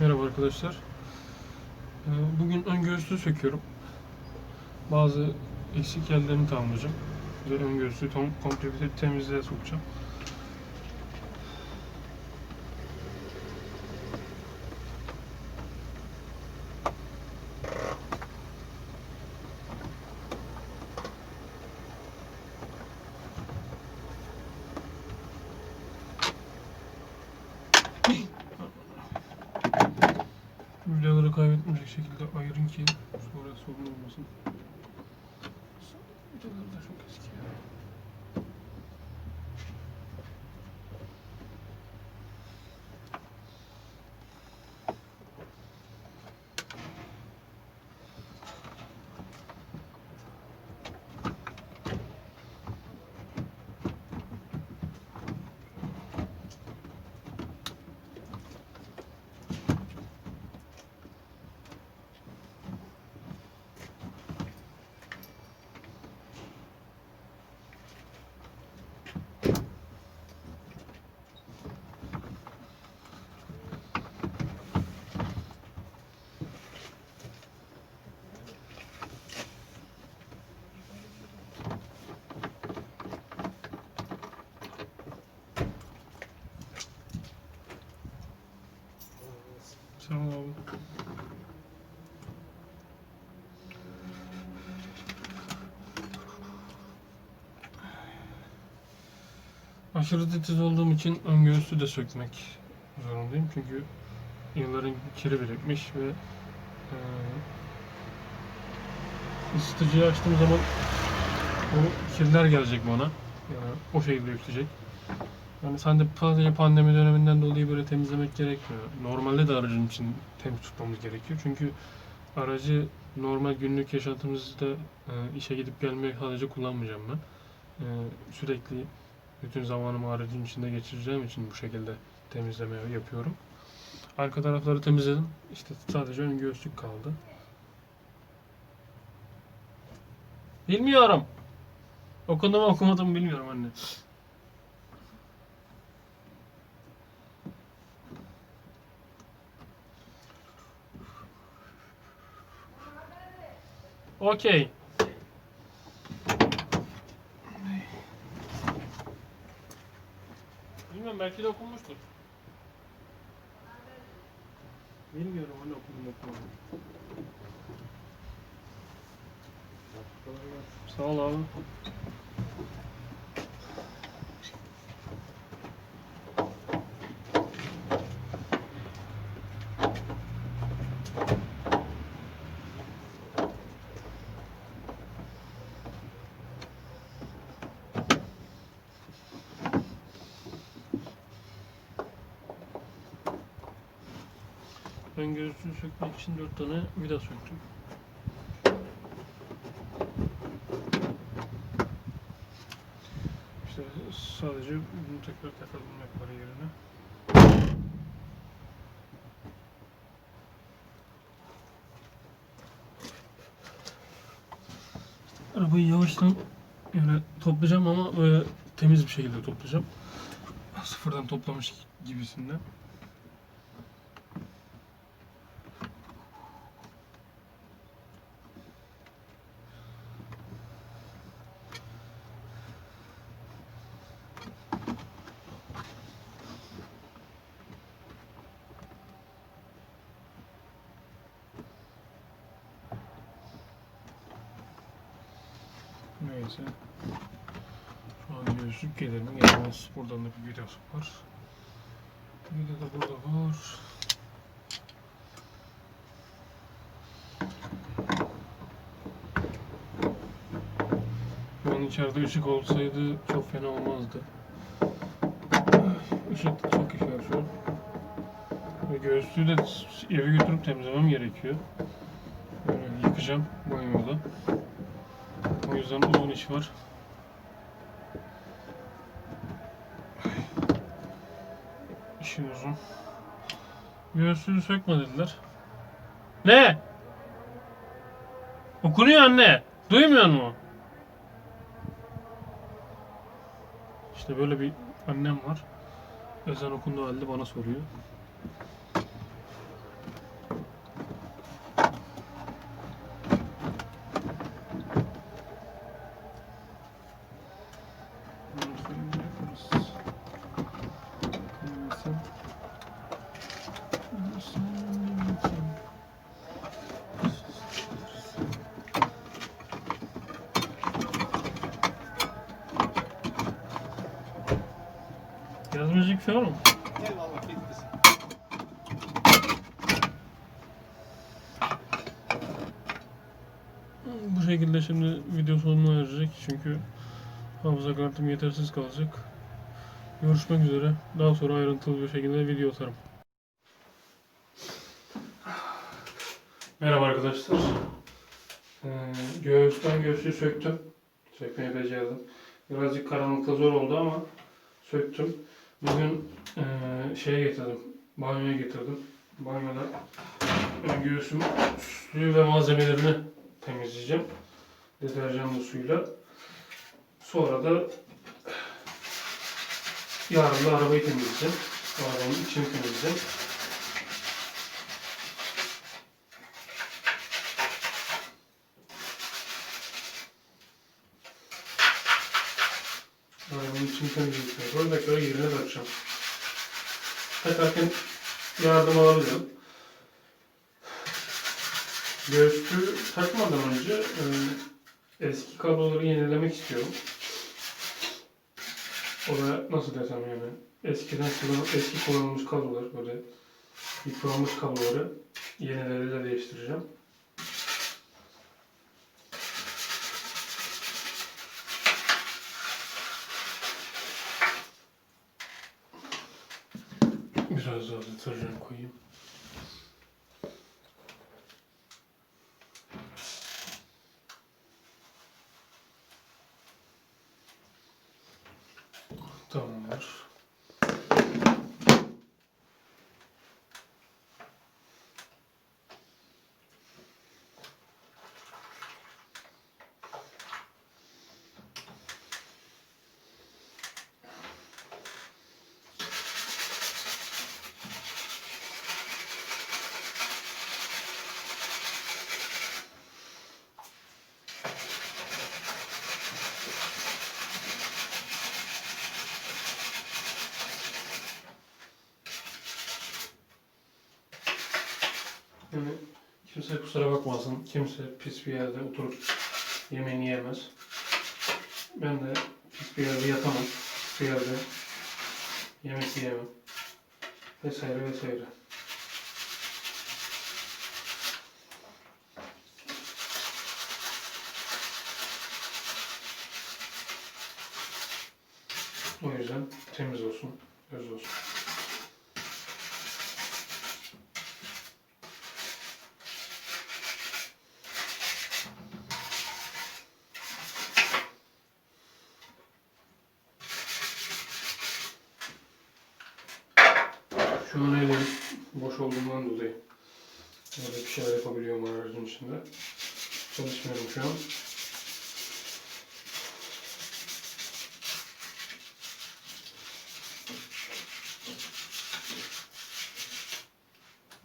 Merhaba arkadaşlar. Ee, Bugün ön göğüslü söküyorum. Bazı eksik yerlerini tamamlayacağım. Ve ön göğüslü tam komple bir temizliğe sokacağım. Vidaları da çok eski ya. Tamam abi. Aşırı titiz olduğum için ön göğüsü de sökmek zorundayım. Çünkü yılların kiri birikmiş ve e, ısıtıcıyı açtığım zaman o kirler gelecek bana. Yani o şekilde yükleyecek. Yani sen de sadece pandemi döneminden dolayı böyle temizlemek gerekmiyor. Normalde de aracın için temiz tutmamız gerekiyor. Çünkü aracı normal günlük yaşantımızda e, işe gidip gelmeye sadece kullanmayacağım ben. E, sürekli bütün zamanımı aracın içinde geçireceğim için bu şekilde temizleme yapıyorum. Arka tarafları temizledim. İşte sadece ön göğüslük kaldı. Bilmiyorum. Okudum okumadım bilmiyorum anne. Okey. Bilmiyorum belki de okunmuştur. Bilmiyorum hani okudum okumadım. Sağ ol abi. Ben göğsünü sökmek için 4 tane vida söktüm. İşte sadece bunu tekrar takalım yapları yerine. Arabayı yavaştan yani toplayacağım ama böyle temiz bir şekilde toplayacağım. Sıfırdan toplamış gibisinden. Neyse. Şu an gözlük gelir mi gelmez. Buradan da bir vidası var. Bir de burada var. Şu an içeride ışık olsaydı çok fena olmazdı. Işık çok iş var şu an. Ve göğüslüğü de eve götürüp temizlemem gerekiyor. Böyle yıkacağım banyoda. O yüzden uzun iş var. İşin uzun. Göğsünü sökme dediler. Ne? Okunuyor anne. Duymuyor mu? İşte böyle bir annem var. Ezan okunduğu halde bana soruyor. şey var mı? Eyvallah bitti. Bu şekilde şimdi video sonuna erecek çünkü hafıza kartım yetersiz kalacak. Görüşmek üzere. Daha sonra ayrıntılı bir şekilde video atarım. Merhaba arkadaşlar. Ee, göğüsten göğsü söktüm. Sökmeyi becerdim. Birazcık karanlıkta zor oldu ama söktüm. Bugün ee, şeye getirdim. Banyoya getirdim. Banyoda ben göğsüm suyu ve malzemelerini temizleyeceğim. Deterjanlı suyla. Sonra da yarın da arabayı temizleyeceğim. Arabanın içini temizleyeceğim. Arabanın içini temizleyeceğim. Sonra tekrar yerine takacağım. Takarken yardım alabilirim. Göğsü takmadan önce e, eski kabloları yenilemek istiyorum. O da nasıl desem yani eskiden kullan eski kullanılmış kablolar böyle yıpranmış kabloları yenileriyle değiştireceğim. Biraz daha deterjan koyayım. Tamamdır. Yani kimse kusura bakmasın. Kimse pis bir yerde oturup yemeğini yiyemez. Ben de pis bir yerde yatamam. Pis bir yerde yemek yiyemem. Vesaire vesaire. O yüzden temiz olsun, öz olsun.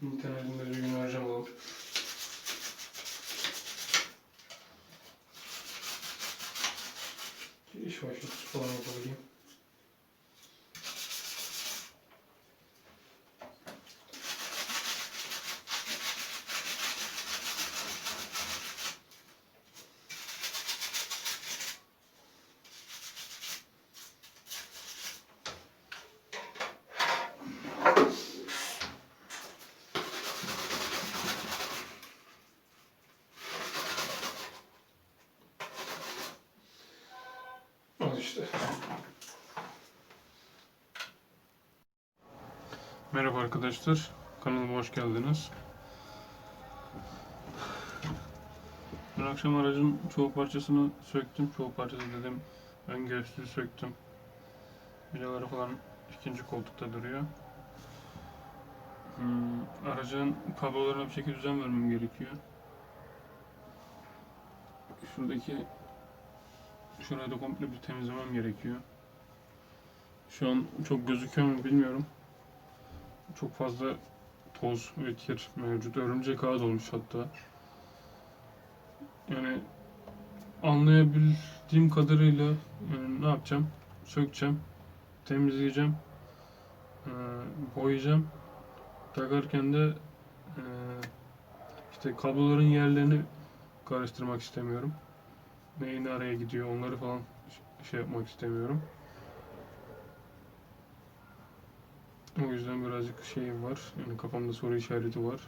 Ну, işte. Merhaba arkadaşlar. Kanalıma hoş geldiniz. Dün akşam aracın çoğu parçasını söktüm. Çoğu parçası dedim. Ön göğsünü söktüm. Vidaları falan ikinci koltukta duruyor. Hmm, aracın kablolarına bir şekilde düzen vermem gerekiyor. Şuradaki Şurayı da komple bir temizlemem gerekiyor. Şu an çok gözüküyor mu bilmiyorum. Çok fazla toz ve kir mevcut. Örümcek ağ olmuş hatta. Yani anlayabildiğim kadarıyla yani ne yapacağım? Sökeceğim, temizleyeceğim, eee, boyayacağım. Takarken de eee, işte kabloların yerlerini karıştırmak istemiyorum neyin araya gidiyor onları falan şey yapmak istemiyorum. O yüzden birazcık şeyim var. Yani kafamda soru işareti var.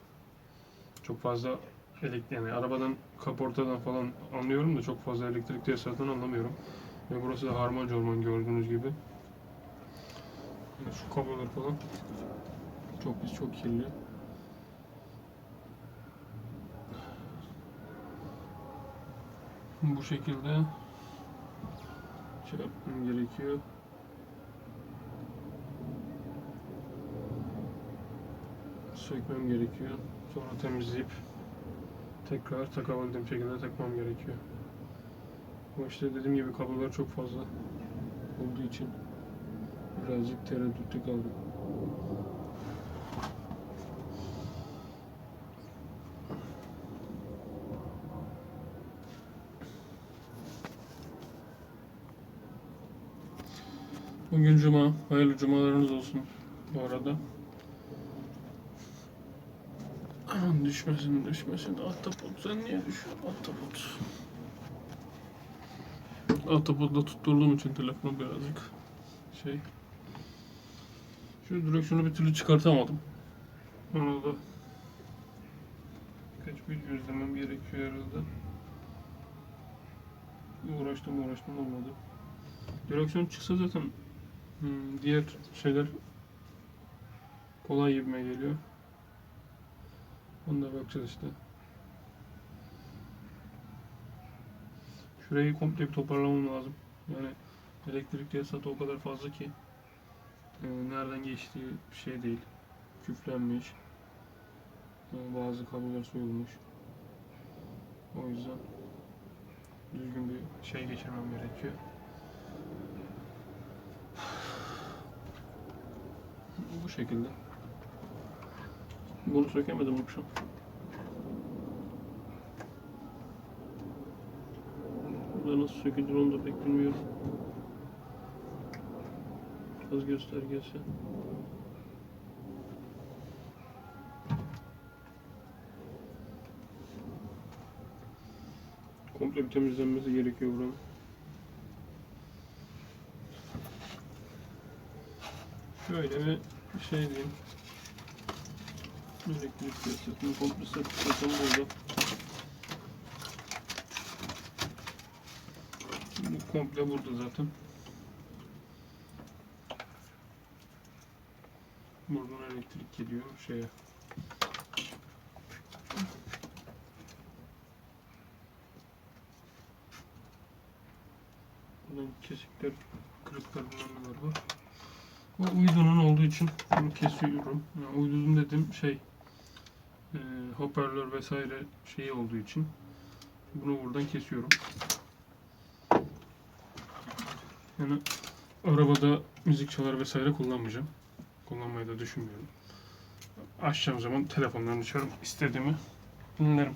Çok fazla elektrik yani arabadan kaportadan falan anlıyorum da çok fazla elektrik tesisatından anlamıyorum. Ve burası da harman orman gördüğünüz gibi. Yani şu kablolar falan çok çok kirli. Bu şekilde şey yapmam gerekiyor. Sökmem gerekiyor. Sonra temizleyip tekrar takabildiğim şekilde takmam gerekiyor. Ama işte dediğim gibi kablolar çok fazla olduğu için birazcık tereddütte kaldım. Bugün cuma. Hayırlı cumalarınız olsun bu arada. Aman düşmesin düşmesin. Ahtapot sen niye düşüyorsun ahtapot? Ahtapotla tutturduğum için telefonu birazcık şey. Şu direksiyonu bir türlü çıkartamadım. Onu da birkaç bir gözlemem gerekiyor herhalde. Uğraştım uğraştım olmadı. Direksiyon çıksa zaten hmm, diğer şeyler kolay gibime geliyor. Onlara bakacağız işte. Şurayı komple bir toparlamam lazım. Yani elektrik tesisatı o kadar fazla ki e, nereden geçtiği bir şey değil. Küflenmiş. E, bazı kablolar soyulmuş. O yüzden düzgün bir şey geçirmem gerekiyor. Bu şekilde. Bunu sökemedim akşam. Burada nasıl sökülür onu da pek bilmiyorum. Az göstergesi. Komple bir temizlenmesi gerekiyor buranın. Şöyle bir şey diyeyim. Elektrik tesisatının komple sertifikasını burada. Bu komple burada zaten. Buradan elektrik geliyor şeye. Buradan kesikler, kırıklar neler var. Bu uydunun olduğu için bunu kesiyorum. Yani uydunun dediğim şey e, hoparlör vesaire şeyi olduğu için bunu buradan kesiyorum. Yani arabada müzik çalar vesaire kullanmayacağım. Kullanmayı da düşünmüyorum. Açacağım zaman telefondan açarım. istediğimi dinlerim.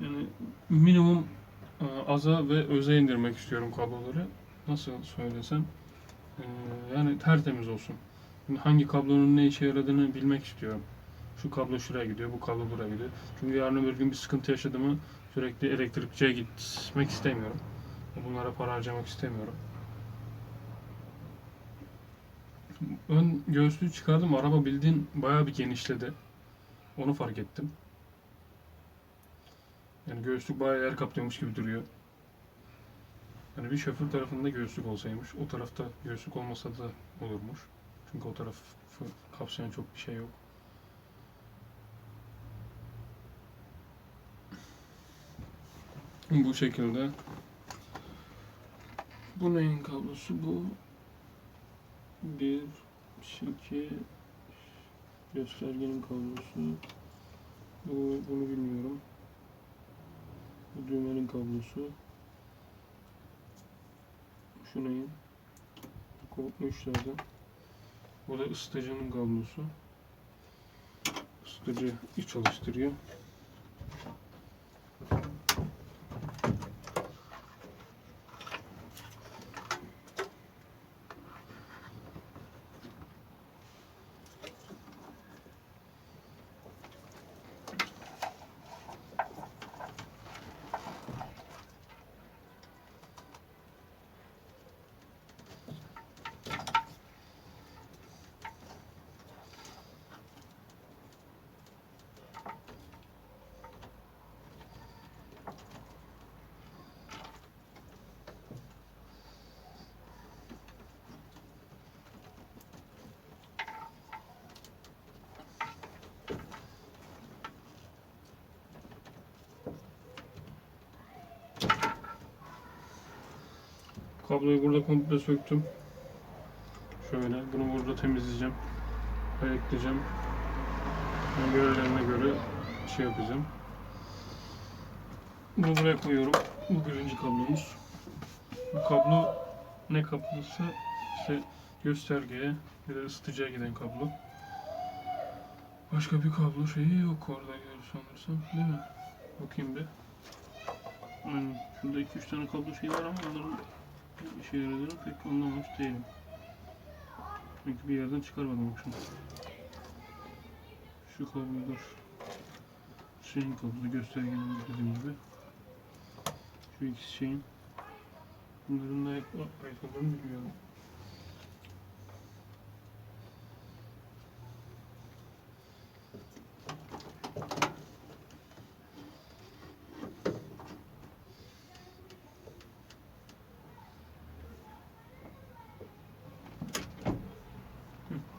Yani minimum e, aza ve öze indirmek istiyorum kabloları. Nasıl söylesem yani tertemiz olsun. Yani hangi kablonun ne işe yaradığını bilmek istiyorum. Şu kablo şuraya gidiyor, bu kablo buraya gidiyor. Çünkü yarın öbür gün bir sıkıntı yaşadığımı sürekli elektrikçiye gitmek istemiyorum. Bunlara para harcamak istemiyorum. Ön göğüslüğü çıkardım. Araba bildiğin bayağı bir genişledi. Onu fark ettim. Yani göğüslük bayağı yer kaplıyormuş gibi duruyor. Yani bir şoför tarafında göğüslük olsaymış, o tarafta göğüslük olmasa da olurmuş. Çünkü o tarafı kapsayan çok bir şey yok. Bu şekilde. Bu neyin kablosu? Bu bir, iki göstergenin kablosu. Bu, bunu bilmiyorum. Bu düğmenin kablosu. Şu neyin? Kopmuşlardı. Bu da ısıtıcının kablosu. Isıtıcı çalıştırıyor. Kabloyu burada komple söktüm. Şöyle bunu burada temizleyeceğim. Ayıklayacağım. Yani görevlerine göre şey yapacağım. Bunu buraya koyuyorum. Bu birinci kablomuz. Bu kablo ne kablosu? İşte göstergeye bir de ısıtıcıya giden kablo. Başka bir kablo şeyi yok orada gör sanırsam değil mi? Bakayım bir. Aynen. Şurada 2-3 tane kablo şeyi var ama onların işe yaradığını pek anlamamış değilim. Çünkü bir yerden çıkarmadım bak şunu. Şu kablolar şeyin kablosu göstergenin dediğim gibi. Şu ikisi şeyin. Bunların da ait olduğunu bilmiyorum.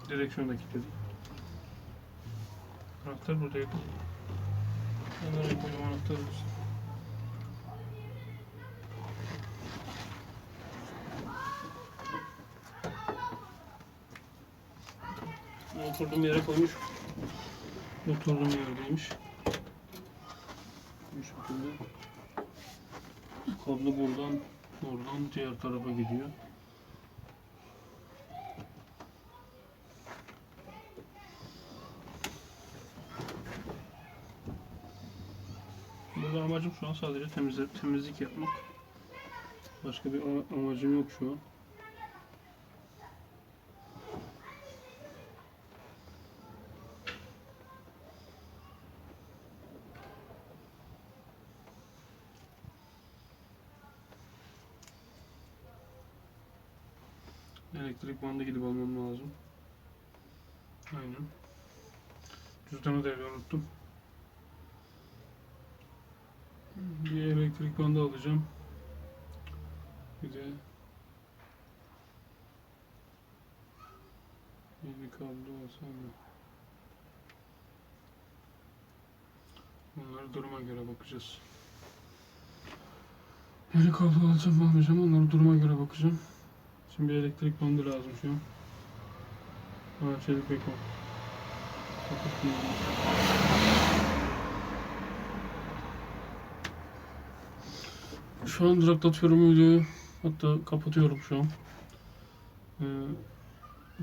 Direksiyonu da kilitledim. Anahtar buradaydı. Nereye koydum anahtarı? Oturduğum yere koymuş. Oturduğum yerdeymiş. Bu şekilde. Kablo buradan, buradan diğer tarafa gidiyor. Burada amacım şu an sadece temizle, temizlik yapmak. Başka bir ama- amacım yok şu an. Elektrik bandı gidip almam lazım. Aynen. Cüzdanı da unuttum. Bir elektrik bandı alacağım. Bir de yeni kablo alsam da. Bunları duruma göre bakacağız. Yeni kablo alacağım mı almayacağım onları duruma göre bakacağım. Şimdi bir elektrik bandı lazım şu an. Ha çelik beko. Şu an duraklatıyorum videoyu. Hatta kapatıyorum şu an. Ee,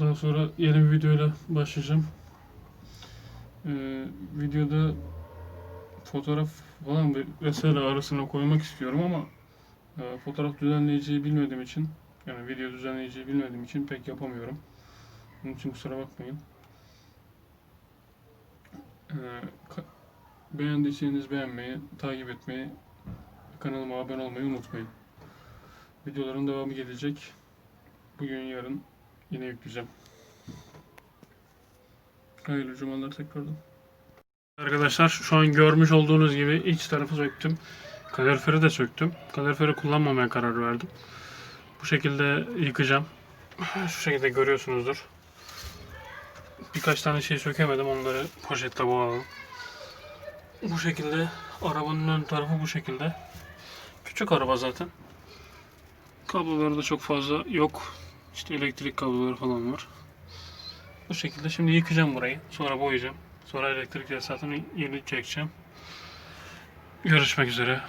daha sonra yeni bir videoyla başlayacağım. Ee, videoda fotoğraf falan ve vesaire arasına koymak istiyorum ama e, fotoğraf düzenleyiciyi bilmediğim için yani video düzenleyiciyi bilmediğim için pek yapamıyorum. Bunun için kusura bakmayın. Ee, beğendiyseniz beğenmeyi, takip etmeyi, kanalıma abone olmayı unutmayın. Videoların devamı gelecek. Bugün yarın yine yükleyeceğim. Hayırlı cumalar tekrardan. Arkadaşlar şu an görmüş olduğunuz gibi iç tarafı söktüm. Kaloriferi de söktüm. Kaloriferi kullanmamaya karar verdim. Bu şekilde yıkacağım. Şu şekilde görüyorsunuzdur. Birkaç tane şey sökemedim. Onları poşetle bağladım. Bu şekilde arabanın ön tarafı bu şekilde. Küçük araba zaten. Kabloları da çok fazla yok. İşte elektrik kabloları falan var. Bu şekilde şimdi yıkayacağım burayı. Sonra boyayacağım. Sonra elektrik tesisatını yeni çekeceğim. Görüşmek üzere.